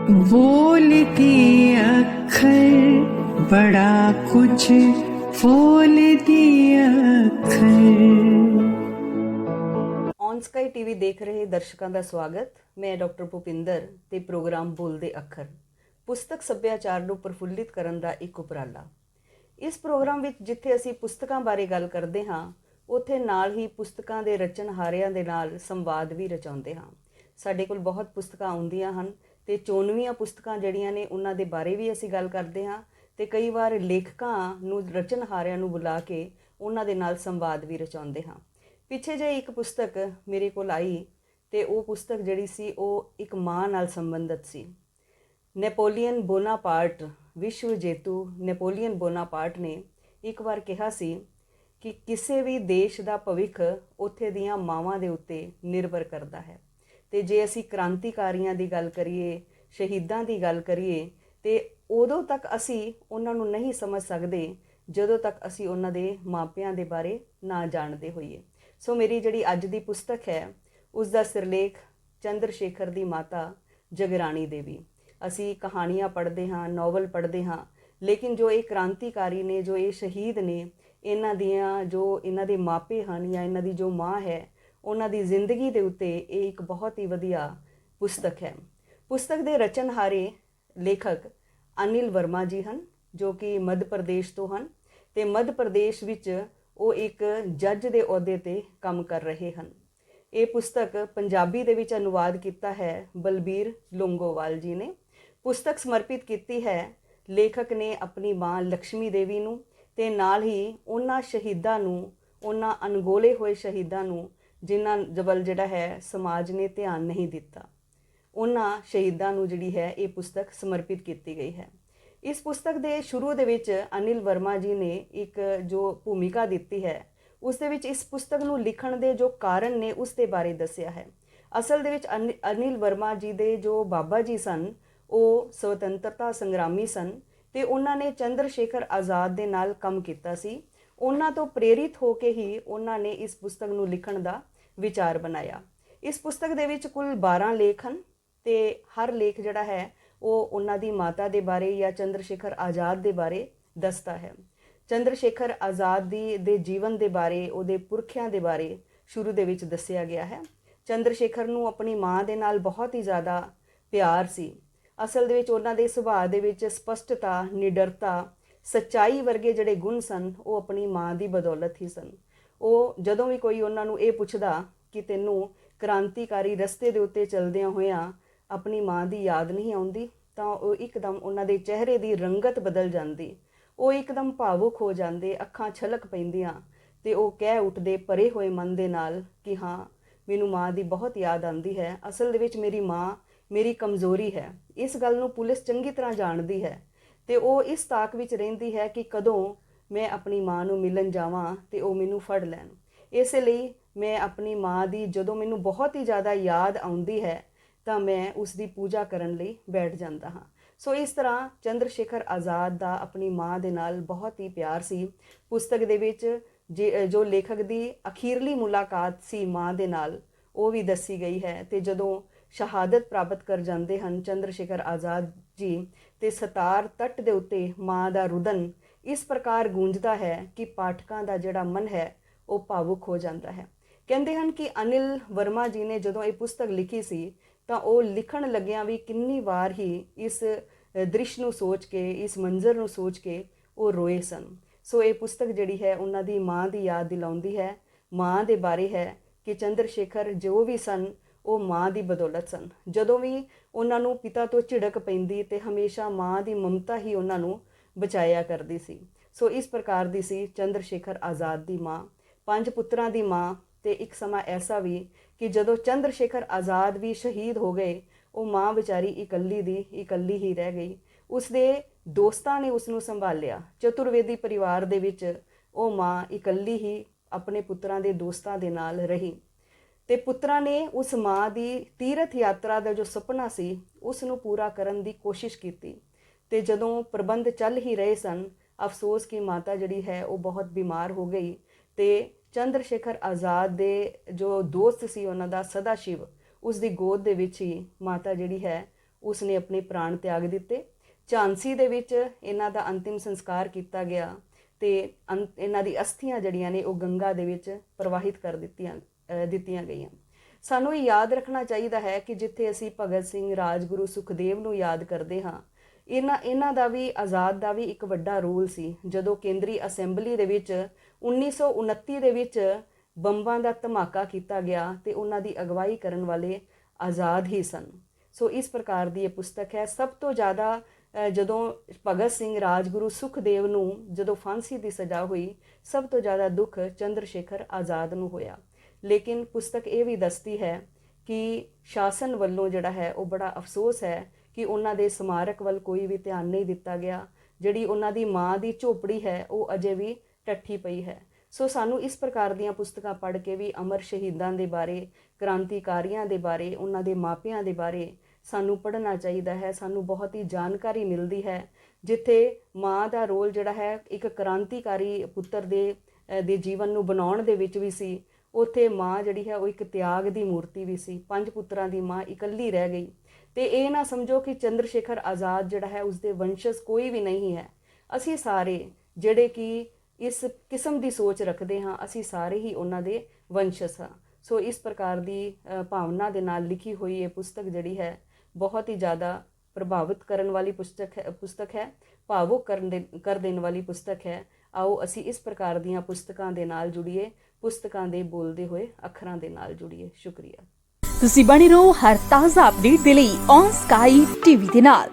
बोलती अखर बड़ा कुछ बोलती अखर ਔਨ ਸਕਾਈ ਟੀਵੀ ਦੇਖ ਰਹੇ ਦਰਸ਼ਕਾਂ ਦਾ ਸਵਾਗਤ ਮੈਂ ਡਾਕਟਰ ਭੁਪਿੰਦਰ ਤੇ ਪ੍ਰੋਗਰਾਮ ਬੋਲਦੇ ਅੱਖਰ ਪੁਸਤਕ ਸੱਭਿਆਚਾਰ ਨੂੰ ਪ੍ਰਫੁੱਲਿਤ ਕਰਨ ਦਾ ਇੱਕ ਉਪਰਾਲਾ ਇਸ ਪ੍ਰੋਗਰਾਮ ਵਿੱਚ ਜਿੱਥੇ ਅਸੀਂ ਪੁਸਤਕਾਂ ਬਾਰੇ ਗੱਲ ਕਰਦੇ ਹਾਂ ਉੱਥੇ ਨਾਲ ਹੀ ਪੁਸਤਕਾਂ ਦੇ ਰਚਨਹਾਰਿਆਂ ਦੇ ਨਾਲ ਸੰਵਾਦ ਵੀ ਰਚਾਉਂਦੇ ਹਾਂ ਸਾਡੇ ਕੋਲ ਬਹੁਤ ਪੁਸਤਕਾਂ ਆਉਂਦੀਆਂ ਹਨ ਤੇ ਚੋਣਵੀਆਂ ਪੁਸਤਕਾਂ ਜਿਹੜੀਆਂ ਨੇ ਉਹਨਾਂ ਦੇ ਬਾਰੇ ਵੀ ਅਸੀਂ ਗੱਲ ਕਰਦੇ ਹਾਂ ਤੇ ਕਈ ਵਾਰ ਲੇਖਕਾਂ ਨੂੰ ਰਚਨਹਾਰਿਆਂ ਨੂੰ ਬੁਲਾ ਕੇ ਉਹਨਾਂ ਦੇ ਨਾਲ ਸੰਵਾਦ ਵੀ ਰਚਾਉਂਦੇ ਹਾਂ। ਪਿੱਛੇ ਜੇ ਇੱਕ ਪੁਸਤਕ ਮੇਰੇ ਕੋਲ ਆਈ ਤੇ ਉਹ ਪੁਸਤਕ ਜਿਹੜੀ ਸੀ ਉਹ ਇੱਕ ਮਾਂ ਨਾਲ ਸੰਬੰਧਿਤ ਸੀ। ਨੈਪੋਲੀਅਨ ਬੋਨਾਪਾਰਟ, ਵਿਸ਼ਵ ਜੇਤੂ ਨੈਪੋਲੀਅਨ ਬੋਨਾਪਾਰਟ ਨੇ ਇੱਕ ਵਾਰ ਕਿਹਾ ਸੀ ਕਿ ਕਿਸੇ ਵੀ ਦੇਸ਼ ਦਾ ਭਵਿੱਖ ਉੱਥੇ ਦੀਆਂ ਮਾਵਾਂ ਦੇ ਉੱਤੇ ਨਿਰਭਰ ਕਰਦਾ ਹੈ। ਤੇ ਜੇ ਅਸੀਂ ਕ੍ਰਾਂਤੀਕਾਰੀਆਂ ਦੀ ਗੱਲ ਕਰੀਏ, ਸ਼ਹੀਦਾਂ ਦੀ ਗੱਲ ਕਰੀਏ, ਤੇ ਉਦੋਂ ਤੱਕ ਅਸੀਂ ਉਹਨਾਂ ਨੂੰ ਨਹੀਂ ਸਮਝ ਸਕਦੇ ਜਦੋਂ ਤੱਕ ਅਸੀਂ ਉਹਨਾਂ ਦੇ ਮਾਪਿਆਂ ਦੇ ਬਾਰੇ ਨਾ ਜਾਣਦੇ ਹੋਈਏ। ਸੋ ਮੇਰੀ ਜਿਹੜੀ ਅੱਜ ਦੀ ਪੁਸਤਕ ਹੈ ਉਸ ਦਾ ਸਿਰਲੇਖ ਚੰਦਰ ਸ਼ੇਖਰ ਦੀ ਮਾਤਾ ਜਗਰਾਣੀ ਦੇਵੀ। ਅਸੀਂ ਕਹਾਣੀਆਂ ਪੜ੍ਹਦੇ ਹਾਂ, ਨੋਵਲ ਪੜ੍ਹਦੇ ਹਾਂ, ਲੇਕਿਨ ਜੋ ਇਹ ਕ੍ਰਾਂਤੀਕਾਰੀ ਨੇ, ਜੋ ਇਹ ਸ਼ਹੀਦ ਨੇ, ਇਹਨਾਂ ਦੀਆਂ ਜੋ ਇਹਨਾਂ ਦੇ ਮਾਪੇ ਹਨ ਜਾਂ ਇਹਨਾਂ ਦੀ ਜੋ ਮਾਂ ਹੈ ਉਹਨਾਂ ਦੀ ਜ਼ਿੰਦਗੀ ਦੇ ਉੱਤੇ ਇਹ ਇੱਕ ਬਹੁਤ ਹੀ ਵਧੀਆ ਪੁਸਤਕ ਹੈ। ਪੁਸਤਕ ਦੇ ਰਚਨਹਾਰੇ ਲੇਖਕ ਅਨਿਲ ਵਰਮਾ ਜੀ ਹਨ, ਜੋ ਕਿ ਮੱਧ ਪ੍ਰਦੇਸ਼ ਤੋਂ ਹਨ ਤੇ ਮੱਧ ਪ੍ਰਦੇਸ਼ ਵਿੱਚ ਉਹ ਇੱਕ ਜੱਜ ਦੇ ਅਹੁਦੇ ਤੇ ਕੰਮ ਕਰ ਰਹੇ ਹਨ। ਇਹ ਪੁਸਤਕ ਪੰਜਾਬੀ ਦੇ ਵਿੱਚ ਅਨੁਵਾਦ ਕੀਤਾ ਹੈ ਬਲਬੀਰ ਲੋਂਗੋਵਾਲ ਜੀ ਨੇ। ਪੁਸਤਕ ਸਮਰਪਿਤ ਕੀਤੀ ਹੈ ਲੇਖਕ ਨੇ ਆਪਣੀ ਮਾਂ ਲక్ష్ਮੀ ਦੇਵੀ ਨੂੰ ਤੇ ਨਾਲ ਹੀ ਉਹਨਾਂ ਸ਼ਹੀਦਾਂ ਨੂੰ, ਉਹਨਾਂ ਅਣਗੋਲੇ ਹੋਏ ਸ਼ਹੀਦਾਂ ਨੂੰ ਜਿਨ੍ਹਾਂ ਜਵਲ ਜਿਹੜਾ ਹੈ ਸਮਾਜ ਨੇ ਧਿਆਨ ਨਹੀਂ ਦਿੱਤਾ, ਉਹਨਾਂ ਸ਼ਹੀਦਾਂ ਨੂੰ ਜਿਹੜੀ ਹੈ ਇਹ ਪੁਸਤਕ ਸਮਰਪਿਤ ਕੀਤੀ ਗਈ ਹੈ। ਇਸ ਪੁਸਤਕ ਦੇ ਸ਼ੁਰੂ ਦੇ ਵਿੱਚ ਅਨਿਲ ਵਰਮਾ ਜੀ ਨੇ ਇੱਕ ਜੋ ਭੂਮਿਕਾ ਦਿੱਤੀ ਹੈ, ਉਸ ਦੇ ਵਿੱਚ ਇਸ ਪੁਸਤਕ ਨੂੰ ਲਿਖਣ ਦੇ ਜੋ ਕਾਰਨ ਨੇ ਉਸ ਦੇ ਬਾਰੇ ਦੱਸਿਆ ਹੈ। ਅਸਲ ਦੇ ਵਿੱਚ ਅਨਿ- ਅਨਿਲ ਵਰਮਾ ਜੀ ਦੇ ਜੋ ਬਾਬਾ ਜੀ ਸਨ, ਉਹ ਸਵਤੰਤਰਤਾ ਸੰਗਰਾਮੀ ਸਨ ਤੇ ਉਹਨਾਂ ਨੇ ਚੰਦਰ ਸ਼ੇਖਰ ਆਜ਼ਾਦ ਦੇ ਨਾਲ ਕੰਮ ਕੀਤਾ ਸੀ। ਉਹਨਾਂ ਤੋਂ ਪ੍ਰੇਰਿਤ ਹੋ ਕੇ ਹੀ ਉਹਨਾਂ ਨੇ ਇਸ ਪੁਸਤਕ ਨੂੰ ਲਿਖਣ ਦਾ ਵਿਚਾਰ ਬਣਾਇਆ। ਇਸ ਪੁਸਤਕ ਦੇ ਵਿੱਚ ਕੁੱਲ 12 ਲੇਖ ਹਨ ਤੇ ਹਰ ਲੇਖ ਜਿਹੜਾ ਹੈ, ਉਹ ਉਹਨਾਂ ਦੀ ਮਾਤਾ ਦੇ ਬਾਰੇ ਜਾਂ ਚੰਦਰ ਸ਼ੇਖਰ ਆਜ਼ਾਦ ਦੇ ਬਾਰੇ ਦੱਸਦਾ ਹੈ। ਚੰਦਰ ਸ਼ੇਖਰ ਆਜ਼ਾਦ ਦੀ, ਦੇ ਜੀਵਨ ਦੇ ਬਾਰੇ, ਉਹਦੇ ਪੁਰਖਿਆਂ ਦੇ ਬਾਰੇ ਸ਼ੁਰੂ ਦੇ ਵਿੱਚ ਦੱਸਿਆ ਗਿਆ ਹੈ। ਚੰਦਰ ਸ਼ੇਖਰ ਨੂੰ ਆਪਣੀ ਮਾਂ ਦੇ ਨਾਲ ਬਹੁਤ ਹੀ ਜ਼ਿਆਦਾ ਪਿਆਰ ਸੀ। ਅਸਲ ਦੇ ਵਿੱਚ ਉਹਨਾਂ ਦੇ ਸੁਭਾਅ ਦੇ ਵਿੱਚ ਸਪਸ਼ਟਤਾ, ਨਿਡਰਤਾ, ਸੱਚਾਈ ਵਰਗੇ ਜਿਹੜੇ ਗੁਣ ਸਨ, ਉਹ ਆਪਣੀ ਮਾਂ ਦੀ ਬਦੌਲਤ ਹੀ ਸਨ। ਉਹ ਜਦੋਂ ਵੀ ਕੋਈ ਉਹਨਾਂ ਨੂੰ ਇਹ ਪੁੱਛਦਾ ਕਿ ਤੈਨੂੰ ਕ੍ਰਾਂਤੀਕਾਰੀ ਰਸਤੇ ਦੇ ਉੱਤੇ ਚਲਦਿਆਂ ਹੋਇਆਂ ਆਪਣੀ ਮਾਂ ਦੀ ਯਾਦ ਨਹੀਂ ਆਉਂਦੀ, ਤਾਂ ਉਹ ਇੱਕਦਮ ਉਹਨਾਂ ਦੇ ਚਿਹਰੇ ਦੀ ਰੰਗਤ ਬਦਲ ਜਾਂਦੀ। ਉਹ ਇੱਕਦਮ ਭਾਵੁਕ ਹੋ ਜਾਂਦੇ, ਅੱਖਾਂ ਛਲਕ ਪੈਂਦੀਆਂ ਤੇ ਉਹ ਕਹਿ ਉੱਠਦੇ ਪਰੇ ਹੋਏ ਮਨ ਦੇ ਨਾਲ ਕਿ ਹਾਂ, ਮੈਨੂੰ ਮਾਂ ਦੀ ਬਹੁਤ ਯਾਦ ਆਉਂਦੀ ਹੈ। ਅਸਲ ਦੇ ਵਿੱਚ ਮੇਰੀ ਮਾਂ ਮੇਰੀ ਕਮਜ਼ੋਰੀ ਹੈ। ਇਸ ਗੱਲ ਨੂੰ ਪੁਲਿਸ ਚੰਗੀ ਤਰ੍ਹਾਂ ਜਾਣਦੀ ਹੈ ਤੇ ਉਹ ਇਸ ਤਾਕ ਵਿੱਚ ਰਹਿੰਦੀ ਹੈ ਕਿ ਕਦੋਂ ਮੈਂ ਆਪਣੀ ਮਾਂ ਨੂੰ ਮਿਲਣ ਜਾਵਾਂ ਤੇ ਉਹ ਮੈਨੂੰ ਫੜ ਲੈਣ। ਇਸੇ ਲਈ ਮੈਂ ਆਪਣੀ ਮਾਂ ਦੀ ਜਦੋਂ ਮੈਨੂੰ ਬਹੁਤ ਹੀ ਜ਼ਿਆਦਾ ਯਾਦ ਆਉਂਦੀ ਹੈ, ਤਾਂ ਮੈਂ ਉਸ ਦੀ ਪੂਜਾ ਕਰਨ ਲਈ ਬੈਠ ਜਾਂਦਾ ਹਾਂ। ਸੋ ਇਸ ਤਰ੍ਹਾਂ ਚੰਦਰ ਸ਼ੇਖਰ ਆਜ਼ਾਦ ਦਾ ਆਪਣੀ ਮਾਂ ਦੇ ਨਾਲ ਬਹੁਤ ਹੀ ਪਿਆਰ ਸੀ। ਪੁਸਤਕ ਦੇ ਵਿੱਚ ਜੇ- ਜੋ ਲੇਖਕ ਦੀ ਅਖੀਰਲੀ ਮੁਲਾਕਾਤ ਸੀ ਮਾਂ ਦੇ ਨਾਲ, ਉਹ ਵੀ ਦੱਸੀ ਗਈ ਹੈ ਤੇ ਜਦੋਂ ਸ਼ਹਾਦਤ ਪ੍ਰਾਪਤ ਕਰ ਜਾਂਦੇ ਹਨ ਚੰਦਰ ਸ਼ੇਖਰ ਆਜ਼ਾਦ ਜੀ ਤੇ ਸਤਾਰ ਤੱਟ ਦੇ ਉੱਤੇ ਮਾਂ ਦਾ ਰੁਦਨ ਇਸ ਪ੍ਰਕਾਰ ਗੂੰਜਦਾ ਹੈ ਕਿ ਪਾਠਕਾਂ ਦਾ ਜਿਹੜਾ ਮਨ ਹੈ, ਉਹ ਭਾਵੁਕ ਹੋ ਜਾਂਦਾ ਹੈ। ਕਹਿੰਦੇ ਹਨ ਕਿ ਅਨਿਲ ਵਰਮਾ ਜੀ ਨੇ ਜਦੋਂ ਇਹ ਪੁਸਤਕ ਲਿਖੀ ਸੀ, ਤਾਂ ਉਹ ਲਿਖਣ ਲੱਗਿਆਂ ਵੀ ਕਿੰਨੀ ਵਾਰ ਹੀ ਇਸ ਦ੍ਰਿਸ਼ ਨੂੰ ਸੋਚ ਕੇ, ਇਸ ਮੰਜ਼ਰ ਨੂੰ ਸੋਚ ਕੇ ਉਹ ਰੋਏ ਸਨ। ਸੋ ਇਹ ਪੁਸਤਕ ਜਿਹੜੀ ਹੈ, ਉਹਨਾਂ ਦੀ ਮਾਂ ਦੀ ਯਾਦ ਦਿਲਾਉਂਦੀ ਹੈ। ਮਾਂ ਦੇ ਬਾਰੇ ਹੈ ਕਿ ਚੰਦਰ ਸ਼ੇਖਰ ਜੋ ਵੀ ਸਨ, ਉਹ ਮਾਂ ਦੀ ਬਦੌਲਤ ਸਨ। ਜਦੋਂ ਵੀ ਉਹਨਾਂ ਨੂੰ ਪਿਤਾ ਤੋਂ ਝਿੜਕ ਪੈਂਦੀ ਤੇ ਹਮੇਸ਼ਾ ਮਾਂ ਦੀ ਮਮਤਾ ਹੀ ਉਹਨਾਂ ਨੂੰ ਬਚਾਇਆ ਕਰਦੀ ਸੀ। ਸੋ ਇਸ ਪ੍ਰਕਾਰ ਦੀ ਸੀ ਚੰਦਰ ਸ਼ੇਖਰ ਆਜ਼ਾਦ ਦੀ ਮਾਂ। ਪੰਜ ਪੁੱਤਰਾਂ ਦੀ ਮਾਂ ਤੇ ਇੱਕ ਸਮਾਂ ਐਸਾ ਵੀ ਕਿ ਜਦੋਂ ਚੰਦਰ ਸ਼ੇਖਰ ਆਜ਼ਾਦ ਵੀ ਸ਼ਹੀਦ ਹੋ ਗਏ, ਉਹ ਮਾਂ ਵਿਚਾਰੀ ਇਕੱਲੀ ਦੀ ਇਕੱਲੀ ਹੀ ਰਹਿ ਗਈ। ਉਸਦੇ ਦੋਸਤਾਂ ਨੇ ਉਸ ਨੂੰ ਸੰਭਾਲਿਆ। ਚਤੁਰਵੇਦੀ ਪਰਿਵਾਰ ਦੇ ਵਿੱਚ ਉਹ ਮਾਂ ਇਕੱਲੀ ਹੀ ਆਪਣੇ ਪੁੱਤਰਾਂ ਦੇ ਦੋਸਤਾਂ ਦੇ ਨਾਲ ਰਹੀ। ਤੇ ਪੁੱਤਰਾਂ ਨੇ ਉਸ ਮਾਂ ਦੀ ਤੀਰਥ ਯਾਤਰਾ ਦਾ ਜੋ ਸੁਪਨਾ ਸੀ ਉਸ ਨੂੰ ਪੂਰਾ ਕਰਨ ਦੀ ਕੋਸ਼ਿਸ਼ ਕੀਤੀ। ਤੇ ਜਦੋਂ ਪ੍ਰਬੰਧ ਚੱਲ ਹੀ ਰਹੇ ਸਨ, ਅਫਸੋਸ ਕਿ ਮਾਤਾ ਜਿਹੜੀ ਹੈ ਉਹ ਬਹੁਤ ਬਿਮਾਰ ਹੋ ਗਈ ਤੇ ਚੰਦਰ ਸ਼ੇਖਰ ਆਜ਼ਾਦ ਦੇ ਜੋ ਦੋਸਤ ਸੀ ਉਹਨਾਂ ਦਾ ਸਦਾ ਸ਼ਿਵ ਉਸ ਦੀ ਗੋਦ ਦੇ ਵਿੱਚ ਹੀ ਮਾਤਾ ਜਿਹੜੀ ਹੈ ਉਸ ਨੇ ਆਪਣੇ ਪ੍ਰਾਣ ਤਿਆਗ ਦਿੱਤੇ। ਝਾਂਸੀ ਦੇ ਵਿੱਚ ਇਹਨਾਂ ਦਾ ਅੰਤਿਮ ਸੰਸਕਾਰ ਕੀਤਾ ਗਿਆ ਤੇ ਅੰਤ- ਇਹਨਾਂ ਦੀ ਅਸਥੀਆਂ ਜਿਹੜੀਆਂ ਨੇ ਉਹ ਗੰਗਾ ਦੇ ਵਿੱਚ ਪ੍ਰਵਾਹਿਤ ਕਰ ਦਿੱਤੀਆਂ ਦਿੱਤੀਆਂ ਗਈਆਂ। ਸਾਨੂੰ ਇਹ ਯਾਦ ਰੱਖਣਾ ਚਾਹੀਦਾ ਹੈ ਕਿ ਜਿੱਥੇ ਅਸੀਂ ਭਗਤ ਸਿੰਘ ਰਾਜਗੁਰੂ ਸੁਖਦੇਵ ਨੂੰ ਯਾਦ ਕਰਦੇ ਹਾਂ ਇਹਨਾਂ ਇਹਨਾਂ ਦਾ ਵੀ, ਆਜ਼ਾਦ ਦਾ ਵੀ ਇੱਕ ਵੱਡਾ ਰੋਲ ਸੀ। ਜਦੋਂ ਕੇਂਦਰੀ ਅਸੈਂਬਲੀ ਦੇ ਵਿੱਚ 1929 ਦੇ ਵਿੱਚ ਬੰਬਾਂ ਦਾ ਧਮਾਕਾ ਕੀਤਾ ਗਿਆ ਤੇ ਉਹਨਾਂ ਦੀ ਅਗਵਾਈ ਕਰਨ ਵਾਲੇ ਆਜ਼ਾਦ ਹੀ ਸਨ। ਸੋ ਇਸ ਪ੍ਰਕਾਰ ਦੀ ਇਹ ਪੁਸਤਕ ਹੈ। ਸਭ ਤੋਂ ਜ਼ਿਆਦਾ ਜਦੋਂ ਭਗਤ ਸਿੰਘ ਰਾਜਗੁਰੂ ਸੁਖਦੇਵ ਨੂੰ ਜਦੋਂ ਫਾਂਸੀ ਦੀ ਸਜ਼ਾ ਹੋਈ, ਸਭ ਤੋਂ ਜ਼ਿਆਦਾ ਦੁੱਖ ਚੰਦਰ ਸ਼ੇਖਰ ਆਜ਼ਾਦ ਨੂੰ ਹੋਇਆ। ਲੇਕਿਨ ਪੁਸਤਕ ਇਹ ਵੀ ਦੱਸਦੀ ਹੈ ਕਿ ਸ਼ਾਸਨ ਵੱਲੋਂ ਜਿਹੜਾ ਹੈ, ਉਹ ਬੜਾ ਅਫਸੋਸ ਹੈ ਕਿ ਉਹਨਾਂ ਦੇ ਸਮਾਰਕ ਵੱਲ ਕੋਈ ਵੀ ਧਿਆਨ ਨਹੀਂ ਦਿੱਤਾ ਗਿਆ। ਜਿਹੜੀ ਉਹਨਾਂ ਦੀ ਮਾਂ ਦੀ ਝੋਪੜੀ ਹੈ, ਉਹ ਅਜੇ ਵੀ ਟੱਠੀ ਪਈ ਹੈ। ਸੋ ਸਾਨੂੰ ਇਸ ਪ੍ਰਕਾਰ ਦੀਆਂ ਪੁਸਤਕਾਂ ਪੜ੍ਹ ਕੇ ਵੀ ਅਮਰ ਸ਼ਹੀਦਾਂ ਦੇ ਬਾਰੇ, ਕ੍ਰਾਂਤੀਕਾਰੀਆਂ ਦੇ ਬਾਰੇ, ਉਹਨਾਂ ਦੇ ਮਾਪਿਆਂ ਦੇ ਬਾਰੇ ਸਾਨੂੰ ਪੜ੍ਹਨਾ ਚਾਹੀਦਾ ਹੈ। ਸਾਨੂੰ ਬਹੁਤ ਹੀ ਜਾਣਕਾਰੀ ਮਿਲਦੀ ਹੈ। ਜਿੱਥੇ ਮਾਂ ਦਾ ਰੋਲ ਜਿਹੜਾ ਹੈ, ਇੱਕ ਕ੍ਰਾਂਤੀਕਾਰੀ ਪੁੱਤਰ ਦੇ ਦੇ ਜੀਵਨ ਨੂੰ ਬਣਾਉਣ ਦੇ ਵਿੱਚ ਵੀ ਸੀ ਉੱਥੇ ਮਾਂ ਜਿਹੜੀ ਹੈ ਉਹ ਇੱਕ ਤਿਆਗ ਦੀ ਮੂਰਤੀ ਵੀ ਸੀ, ਪੰਜ ਪੁੱਤਰਾਂ ਦੀ ਮਾਂ ਇਕੱਲੀ ਰਹਿ ਗਈ। ਤੇ ਇਹ ਨਾ ਸਮਝੋ ਕਿ ਚੰਦਰ ਸ਼ੇਖਰ ਆਜ਼ਾਦ ਜਿਹੜਾ ਹੈ ਉਸਦੇ ਵੰਸ਼ਜ ਕੋਈ ਵੀ ਨਹੀਂ ਹੈ। ਅਸੀਂ ਸਾਰੇ ਜਿਹੜੇ ਕਿ ਇਸ ਕਿਸਮ ਦੀ ਸੋਚ ਰੱਖਦੇ ਹਾਂ, ਅਸੀਂ ਸਾਰੇ ਹੀ ਉਹਨਾਂ ਦੇ ਵੰਸ਼ਜ ਹਾਂ। ਸੋ ਇਸ ਪ੍ਰਕਾਰ ਦੀ ਭਾਵਨਾ ਦੇ ਨਾਲ ਲਿਖੀ ਹੋਈ ਇਹ ਪੁਸਤਕ ਜਿਹੜੀ ਹੈ, ਬਹੁਤ ਹੀ ਜ਼ਿਆਦਾ ਪ੍ਰਭਾਵਿਤ ਕਰਨ ਵਾਲੀ ਪੁਸਤਕ ਹੈ ਪੁਸਤਕ ਹੈ, ਭਾਵੁਕ ਕਰਨ ਦੇ, ਕਰ ਦੇਣ ਵਾਲੀ ਪੁਸਤਕ ਹੈ। ਆਓ ਅਸੀਂ ਇਸ ਪ੍ਰਕਾਰ ਦੀਆਂ ਪੁਸਤਕਾਂ ਦੇ ਨਾਲ ਜੁੜੀਏ, ਪੁਸਤਕਾਂ ਦੇ ਬੋਲਦੇ ਹੋਏ ਅੱਖਰਾਂ ਦੇ ਨਾਲ ਜੁੜੀਏ। ਸ਼ੁਕਰੀਆ। ਤੁਸੀਂ ਬਣੇ ਰਹੋ ਹਰ ਤਾਜ਼ਾ ਅਪਡੇਟ ਦੇ ਲਈ ਔਨ ਸਕਾਈ ਟੀਵੀ ਦੇ ਨਾਲ।